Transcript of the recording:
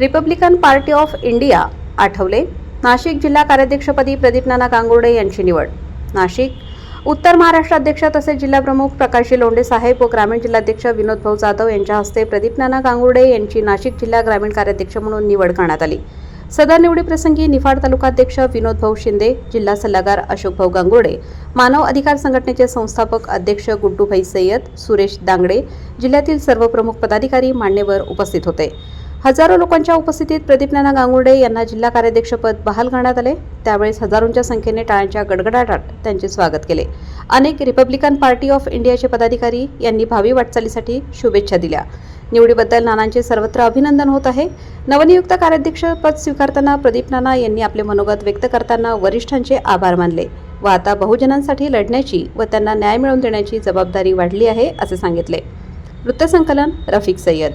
Republican party of India Athawale. Nashik जिल्हा कार्याध्यक्षपदी प्रदीप नाना गांगुर्डे यांची निवड. नाशिक उत्तर महाराष्ट्र अध्यक्ष तसेच जिल्हाप्रमुख प्रकाशजी लोंढे साहेब व ग्रामीण जिल्हाध्यक्ष विनोद भाऊ जाधव यांच्या हस्ते प्रदीप नाना गांगुर्डे यांची नाशिक जिल्हा ग्रामीण कार्याध्यक्ष म्हणून निवड करण्यात आली. सदर निवडीप्रसंगी निफाड तालुकाध्यक्ष विनोद भाऊ शिंदे जिल्हा सल्लागार अशोक भाऊ गांगुर्डे मानव अधिकार संघटनेचे संस्थापक अध्यक्ष गुड्डूभाई सय्यद सुरेश दांगडे जिल्ह्यातील सर्व प्रमुख पदाधिकारी मान्यवर उपस्थित होते. हजारो लोकांच्या उपस्थितीत प्रदीप नाना गांगुर्डे यांना जिल्हा कार्याध्यक्षपद बहाल करण्यात आले. त्यावेळेस हजारोंच्या संख्येने टाळ्यांच्या गडगडाटात त्यांचे स्वागत केले. अनेक रिपब्लिकन पार्टी ऑफ इंडियाचे पदाधिकारी यांनी भावी वाटचालीसाठी शुभेच्छा दिल्या. निवडीबद्दल नानांचे सर्वत्र अभिनंदन होत आहे. नवनियुक्त कार्याध्यक्षपद स्वीकारताना प्रदीप नाना यांनी आपले मनोगत व्यक्त करताना वरिष्ठांचे आभार मानले व आता बहुजनांसाठी लढण्याची व त्यांना न्याय मिळवून देण्याची जबाबदारी वाढली आहे असे सांगितले. वृत्तसंकलन रफिक सय्यद